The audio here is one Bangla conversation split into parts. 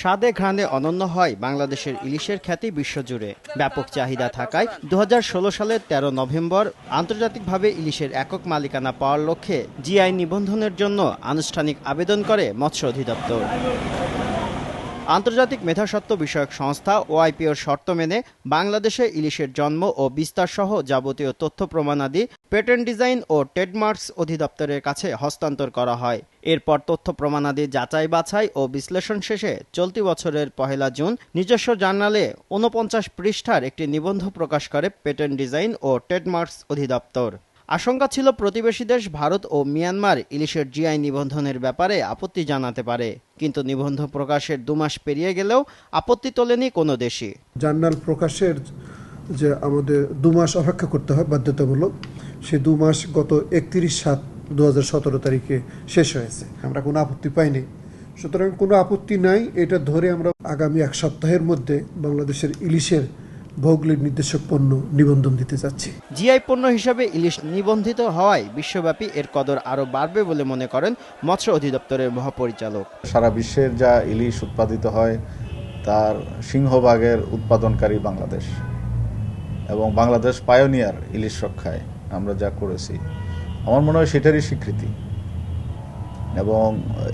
স্বাদে ঘ্রাণে অনন্য হয় বাংলাদেশের ইলিশের খ্যাতি বিশ্বজুড়ে। ব্যাপক চাহিদা থাকায় দু হাজার ষোলো সালের ১৩ নভেম্বর আন্তর্জাতিকভাবে ইলিশের একক মালিকানা পাওয়ার লক্ষ্যে জিআই নিবন্ধনের জন্য আনুষ্ঠানিক আবেদন করে মৎস্য অধিদপ্তর। আন্তর্জাতিক মেধাস্বত্ব বিষয়ক সংস্থা ওআইপিওর শর্ত মেনে বাংলাদেশে ইলিশের জন্ম ও বিস্তার সহ যাবতীয় তথ্য প্রমাণাদি, পেটেন্ট ডিজাইন ও ট্রেডমার্কস অধিদপ্তরের কাছে হস্তান্তর করা হয়। এরপর তথ্য প্রমাণাদি যাচাই, বাছাই ও বিশ্লেষণ শেষে চলতি বছরের পহেলা জুন নিজস্ব জার্নালে ঊনপঞ্চাশ পৃষ্ঠার একটি নিবন্ধ প্রকাশ করে পেটেন্ট ডিজাইন ও ট্রেডমার্কস অধিদপ্তর। আশঙ্কা ছিল প্রতিবেশী দেশ ভারত ও মিয়ানমার ইলিশের জিআই নিবন্ধনের ব্যাপারে আপত্তি জানাতে পারে। কিন্তু নিবন্ধ প্রকাশের দুমাস পেরিয়ে গেলেও আপত্তি তোলেনি কোনো দেশই। জার্নাল প্রকাশের যে আমাদের দু মাস অপেক্ষা করতে হয় বাধ্যতামূলক, সে দু মাস গত একত্রিশ সাত দু তারিখে শেষ হয়েছে। আমরা কোনো আপত্তি পাইনি। সুতরাং কোনো আপত্তি নাই। এটা ধরে আমরা আগামী এক সপ্তাহের মধ্যে বাংলাদেশের ইলিশের ভৌগোলিক নির্দেশক পণ্য নিবন্ধন দিতে যাচ্ছি জিআই পণ্য হিসাবে ইলিশ নিবন্ধিত হওয়ায় বিশ্বব্যাপী এর কদর আরও বাড়বে বলে মনে করেন মৎস্য অধিদপ্তরের মহাপরিচালক। সারা বিশ্বের যা ইলিশ উৎপাদিত হয় তার সিংহভাগের উৎপাদনকারী বাংলাদেশ এবং বাংলাদেশ পায়োনিয়ার ইলিশ রক্ষায় আমরা যা করেছি আমার মনে হয় সেটারই স্বীকৃতি। এবং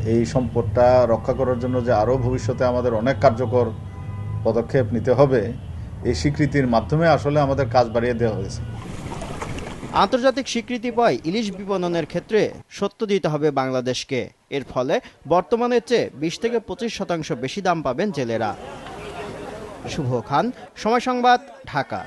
এই সম্পদটা রক্ষা করার জন্য যে আরও ভবিষ্যতে আমাদের অনেক কার্যকর পদক্ষেপ নিতে হবে এই স্বীকৃতির মাধ্যমে আসলে আমাদের কাজ বাড়িয়ে দেওয়া হয়েছে। আন্তর্জাতিক স্বীকৃতি পায় ইলিশ বিপণনের ক্ষেত্রে সত্য দিতে হবে বাংলাদেশকে। এর ফলে বর্তমানের চেয়ে বিশ থেকে পঁচিশ শতাংশ বেশি দাম পাবেন জেলেরা। শুভ খান, সময় সংবাদ, ঢাকা।